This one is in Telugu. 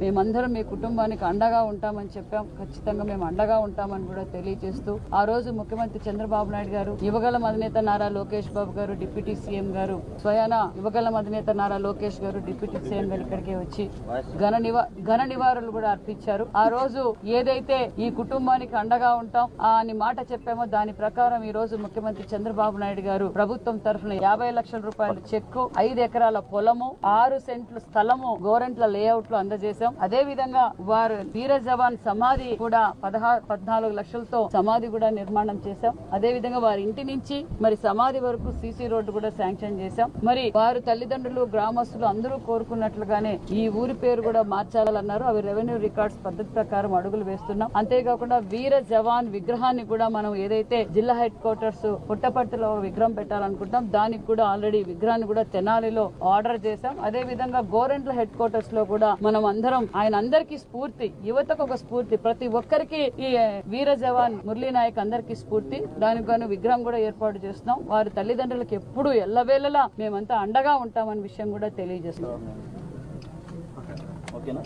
మేమందరం మీ కుటుంబానికి అండగా ఉంటామని చెప్పాం. ఖచ్చితంగా మేము అండగా ఉంటామని కూడా తెలియజేస్తూ ఆ రోజు ముఖ్యమంత్రి చంద్రబాబు నాయుడు గారు యువగల అధినేత నారా లోకేష్ బాబు గారు డిప్యూటీ సీఎం గారు స్వయాన యువగల అధినేత నారా లోకేష్ గారు డిప్యూటీ సీఎం గారు ఇక్కడికి వచ్చి ఘన నివా ఘన నివారణలు కూడా అర్పించారు. ఆ రోజు ఏదైతే ఈ కుటుంబానికి అండగా ఉంటాం ఆ అని మాట చెప్పామో దాని ప్రకారం ఈ రోజు ముఖ్యమంత్రి చంద్రబాబు నాయుడు గారు ప్రభుత్వం తరఫున యాభై లక్షల రూపాయల చెక్కు ఐదు ఎకరాల పొలము ఆరు సెంట్లు స్థలము గోరెంట్ల లేఅవుట్లో అందజేశాం. అదే విధంగా వారు వీర జవాన్ సమాధి కూడా పదహారు పద్నాలుగు లక్షలతో సమాధి కూడా నిర్మాణం చేశాం. అదే విధంగా వారి ఇంటి నుంచి మరి సమాధి వరకు సీసీ రోడ్డు కూడా శాంక్షన్ చేశాం. మరి వారు తల్లిదండ్రులు గ్రామస్తులు అందరూ కోరుకున్నట్లుగానే ఈ ఊరి పేరు కూడా మార్చాలన్నారు. అవి రెవెన్యూ రికార్డ్స్ పద్ధతి ప్రకారం అడుగులు వేస్తున్నాం. అంతేకాకుండా వీర జవాన్ విగ్రహాన్ని కూడా మనం ఏదైతే జిల్లా హెడ్ క్వార్టర్స్ పుట్టపర్తిలో విగ్రహం పెట్టాలనుకుంటాం దానికి కూడా ఆల్రెడీ విగ్రహాన్ని కూడా తెనాలిలో ఆర్డర్ చేశాం. అదే విధంగా గోరెంట్ల హెడ్ క్వార్టర్స్లో కూడా మనం అందరం ఆయన అందరికీ స్ఫూర్తి. యువతకు ఒక స్ఫూర్తి. ప్రతి ఒక్కరికి ఈ వీర జవాన్ మురళీ నాయక్ అందరికీ స్ఫూర్తి. దానికి గాను విగ్రహం కూడా ఏర్పాటు చేస్తున్నాం. వారి తల్లిదండ్రులకు ఎప్పుడు ఎల్లవేళలా మేమంతా అండగా ఉంటామన్న విషయం కూడా తెలియజేస్తున్నాం. ఓకేనా?